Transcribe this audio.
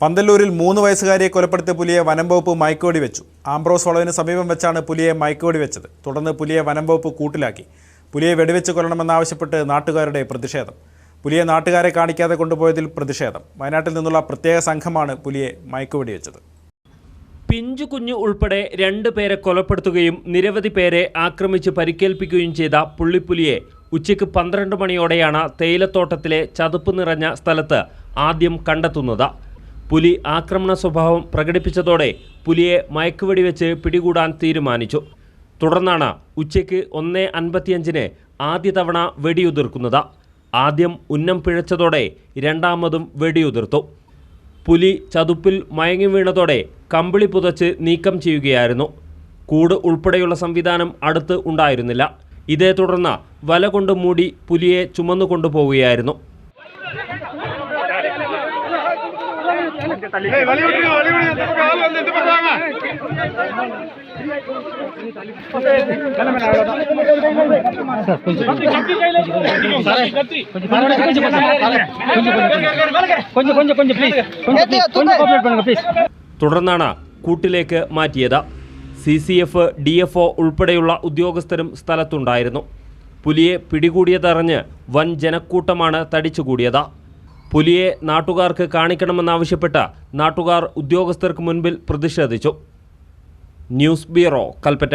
പന്തല്ലൂരിൽ മൂന്ന് വയസ്സുകാരിയെ കൊലപ്പെടുത്തിയ പുലിയെ വനം വകുപ്പ് വെച്ചു. ആംബ്രോസ് വളവിന് സമീപം വെച്ചാണ് പുലിയെ മയക്കുവെടി വെച്ചത്. തുടർന്ന് പുലിയെ വനം വകുപ്പ് കൂട്ടിലാക്കി. പുലിയെ വെടിവെച്ച് കൊല്ലണമെന്നാവശ്യപ്പെട്ട് നാട്ടുകാരുടെ പ്രതിഷേധം. പുലിയെ നാട്ടുകാരെ കാണിക്കാതെ കൊണ്ടുപോയതിൽ പ്രതിഷേധം. വയനാട്ടിൽ നിന്നുള്ള പ്രത്യേക സംഘമാണ് പുലിയെ മയക്കുവെടി വെച്ചത്. പിഞ്ചു കുഞ്ഞു ഉൾപ്പെടെ രണ്ട് പേരെ കൊലപ്പെടുത്തുകയും നിരവധി പേരെ ആക്രമിച്ച് പരിക്കേൽപ്പിക്കുകയും ചെയ്ത പുള്ളിപ്പുലിയെ ഉച്ചയ്ക്ക് പന്ത്രണ്ട് മണിയോടെയാണ് തേയിലത്തോട്ടത്തിലെ ചതുപ്പ് നിറഞ്ഞ സ്ഥലത്ത് ആദ്യം കണ്ടെത്തുന്നത്. പുലി ആക്രമണ സ്വഭാവം പ്രകടിപ്പിച്ചതോടെ പുലിയെ മയക്കുവെടി വെച്ച് പിടികൂടാൻ തീരുമാനിച്ചു. തുടർന്നാണ് ഉച്ചയ്ക്ക് ഒന്ന് അൻപത്തിയഞ്ചിന് ആദ്യ തവണ വെടിയുതിർക്കുന്നത്. ആദ്യം ഉന്നം പിഴച്ചതോടെ രണ്ടാമതും വെടിയുതിർത്തു. പുലി ചതുപ്പിൽ മയങ്ങി വീണതോടെ കമ്പിളി പുതച്ച് നീക്കം ചെയ്യുകയായിരുന്നു. കൂട് ഉൾപ്പെടെയുള്ള സംവിധാനം അടുത്ത് ഉണ്ടായിരുന്നില്ല. ഇതേ തുടർന്ന് വല കൊണ്ട് മൂടി പുലിയെ ചുമന്നു കൊണ്ടുപോവുകയായിരുന്നു തുടർന്നാണ് കൂട്ടിലേക്ക് മാറ്റിയത്. C C F D F O ഉൾപ്പെടെയുള്ള ഉദ്യോഗസ്ഥരും സ്ഥലത്തുണ്ടായിരുന്നു. പുലിയെ പിടികൂടിയതറിഞ്ഞ് വൻ ജനക്കൂട്ടമാണ് തടിച്ചുകൂടിയത്. പുലിയെ നാട്ടുകാർക്ക് കാണിക്കണമെന്നാവശ്യപ്പെട്ട് നാട്ടുകാർ ഉദ്യോഗസ്ഥർക്ക് മുൻപിൽ പ്രതിഷേധിച്ചു. News bureau Kalpetta.